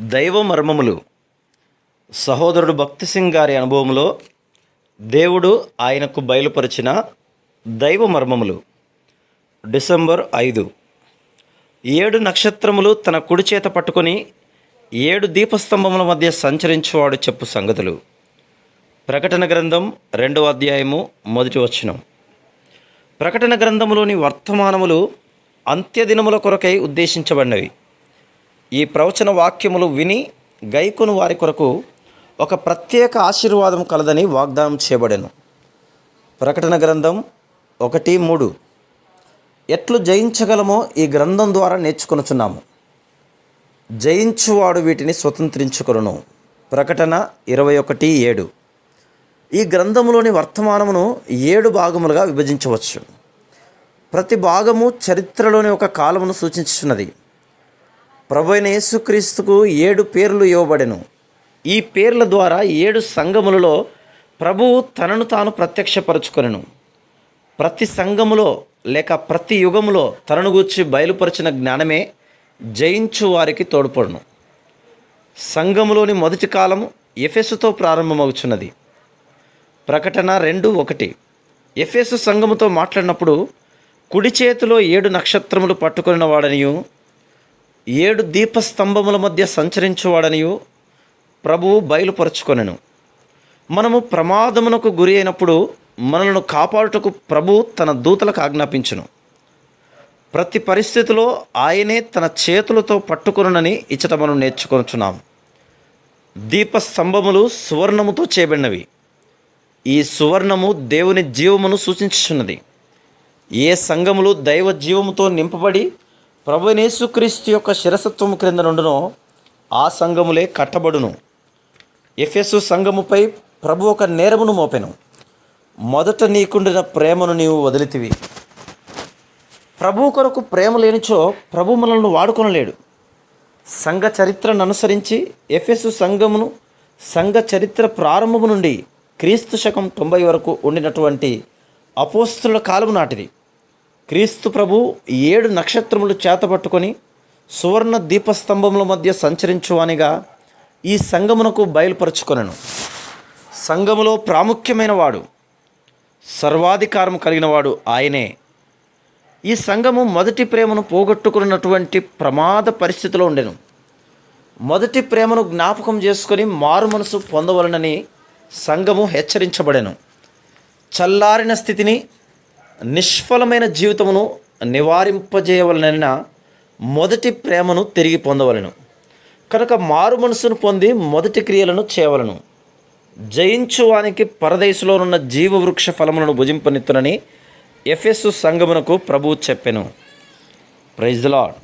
దైవ మర్మములు. సహోదరుడు భక్తి సింగ్ గారి అనుభవంలో దేవుడు ఆయనకు బయలుపరిచిన దైవ మర్మములు. డిసెంబర్ ఐదు. ఏడు నక్షత్రములు తన కుడి చేత పట్టుకొని ఏడు దీపస్తంభముల మధ్య సంచరించువాడు చెప్పు సంగతులు. ప్రకటన గ్రంథం రెండవ అధ్యాయము మొదటి వచనం. ప్రకటన గ్రంథములోని వర్తమానములు అంత్యదినముల కొరకై ఉద్దేశించబడినవి. ఈ ప్రవచన వాక్యములు విని గైకును వారి కొరకు ఒక ప్రత్యేక ఆశీర్వాదం కలదని వాగ్దానం చేయబడెను. ప్రకటన గ్రంథం ఒకటి మూడు. ఎట్లు జయించగలమో ఈ గ్రంథం ద్వారా నేర్చుకొనుచున్నాము. జయించువాడు వీటిని స్వతంత్రించుకొను ప్రకటన ఇరవై ఒకటి ఏడు. ఈ గ్రంథములోని వర్తమానమును ఏడు భాగములుగా విభజించవచ్చు. ప్రతి భాగము చరిత్రలోని ఒక కాలమును సూచించుచున్నది. ప్రభు అయిన యేసుక్రీస్తుకు ఏడు పేర్లు ఇవ్వబడెను. ఈ పేర్ల ద్వారా ఏడు సంఘములలో ప్రభువు తనను తాను ప్రత్యక్షపరచుకొనెను. ప్రతి సంఘములో లేక ప్రతి యుగములో తనను గూర్చి బయలుపరిచిన జ్ఞానమే జయించు వారికి తోడ్పడును. సంఘములోని మొదటి కాలము ఎఫెసుతో ప్రారంభమవుచున్నది ప్రకటన రెండు ఒకటి. ఎఫెసు సంఘముతో మాట్లాడినప్పుడు కుడి చేతిలో ఏడు నక్షత్రములు పట్టుకున్న వాడనియు ఏడు దీపస్తంభముల మధ్య సంచరించువాడనియు ప్రభువు బయలుపరుచుకొనెను. మనము ప్రమాదమునకు గురి అయినప్పుడు మనలను కాపాడుటకు ప్రభు తన దూతలకు ఆజ్ఞాపించును. ప్రతి పరిస్థితిలో ఆయనే తన చేతులతో పట్టుకొనునని ఇచ్చట మనం నేర్చుకొనుచున్నాం దీపస్తంభములు సువర్ణముతో చేయబడినవి ఈ సువర్ణము దేవుని జీవమును సూచించుచున్నది. ఏ సంఘములు దైవ జీవముతో నింపబడి ప్రభునేసుక్రీస్తు యొక్క శిరసత్వము క్రింద నుండును ఆ సంఘములే కట్టబడును. ఎఫెసు సంఘముపై ప్రభు ఒక నేరమును మోపెను. మొదట నీకుండిన ప్రేమను నీవు వదిలితివి. ప్రభు కొరకు ప్రేమ లేనిచో ప్రభు మనల్ని వాడుకొనలేడు. సంఘ చరిత్రను అనుసరించి ఎఫ్ఎస్ సంఘమును సంఘ చరిత్ర ప్రారంభము నుండి క్రీస్తు శకం తొంభై వరకు ఉండినటువంటి అపోస్తుల కాలము నాటిది. క్రీస్తు ప్రభు ఏడు నక్షత్రములు చేతపట్టుకొని సువర్ణ దీపస్తంభముల మధ్య సంచరించువానిగా ఈ సంఘమునకు బయలుపరుచుకొనెను. సంఘములో ప్రాముఖ్యమైన వాడు సర్వాధికారం కలిగిన వాడు ఆయనే. ఈ సంఘము మొదటి ప్రేమను పోగొట్టుకున్నటువంటి ప్రమాద పరిస్థితిలో ఉండెను. మొదటి ప్రేమను జ్ఞాపకం చేసుకొని మారు మనసు పొందవలనని సంఘము హెచ్చరించబడెను. చల్లారిన స్థితిని నిష్ఫలమైన జీవితమును నివారింపజేయవలనైన మొదటి ప్రేమను తిరిగి పొందవలను. కనుక మారు మనసును పొంది మొదటి క్రియలను చేయవలను. జయించువానికి పరదేశంలోనున్న జీవవృక్ష ఫలములను భుజింపనిత్తునని ఎఫ్ఎస్ సంగమునకు ప్రభువు చెప్పెను. Praise the lord